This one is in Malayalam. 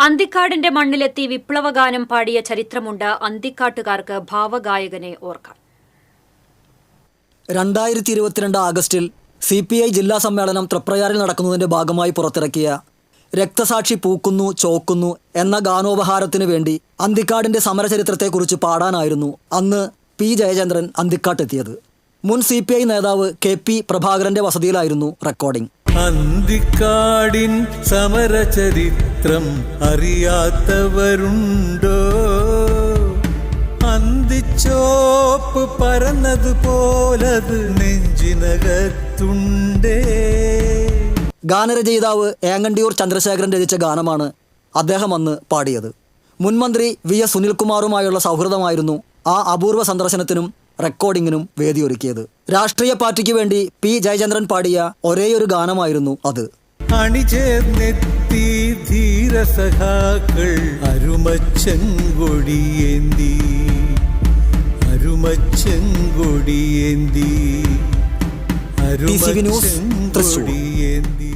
അന്തിക്കാടിന്റെ മണ്ണിലെത്തി വിപ്ലവഗാനം പാടിയ ചരിത്രമുണ്ട് അന്തിക്കാട്ടുകാർക്ക് ഭാവഗായകനെ ഓർക്കാൻ. രണ്ടായിരത്തി ഇരുപത്തിരണ്ട് ആഗസ്റ്റിൽ സി പി ഐ ജില്ലാ സമ്മേളനം തൃപ്രയാറിൽ നടക്കുന്നതിന്റെ ഭാഗമായി പുറത്തിറക്കിയ രക്തസാക്ഷി പൂക്കുന്നു ചോക്കുന്നു എന്ന ഗാനോപഹാരത്തിനു വേണ്ടി അന്തിക്കാടിന്റെ സമരചരിത്രത്തെക്കുറിച്ച് പാടാനായിരുന്നു അന്ന് പി ജയചന്ദ്രൻ അന്തിക്കാട്ടെത്തിയത്. മുൻ സി പി ഐ നേതാവ് കെ പി പ്രഭാകരന്റെ വസതിയിലായിരുന്നു റെക്കോർഡിംഗ് അന്തിക്കാടിൻ സമരചരിത്രം അറിയാത്തവരുണ്ടോ? അന്തിച്ചോപ്പ് പരന്നതുപോലത് നെഞ്ചിനകത്തുണ്ടേ. ഗാനരചയിതാവ് ഏങ്ങണ്ടിയൂർ ചന്ദ്രശേഖരൻ രചിച്ച ഗാനമാണ് അദ്ദേഹം അന്ന് പാടിയത്. മുൻമന്ത്രി വി എസ് സുനിൽകുമാറുമായുള്ള സൗഹൃദമായിരുന്നു ആ അപൂർവ സന്ദർശനത്തിനും റെക്കോർഡിങ്ങിനും വേദിയൊരുക്കിയത്. രാഷ്ട്രീയ പാർട്ടിക്ക് വേണ്ടി പി. ജയചന്ദ്രൻ പാടിയ ഒരേയൊരു ഗാനമായിരുന്നു അത്. അണിചേർന്നെത്തി ധീരസഖാക്കൾ അരുമച്ചെങ്കൊടിയേന്തി.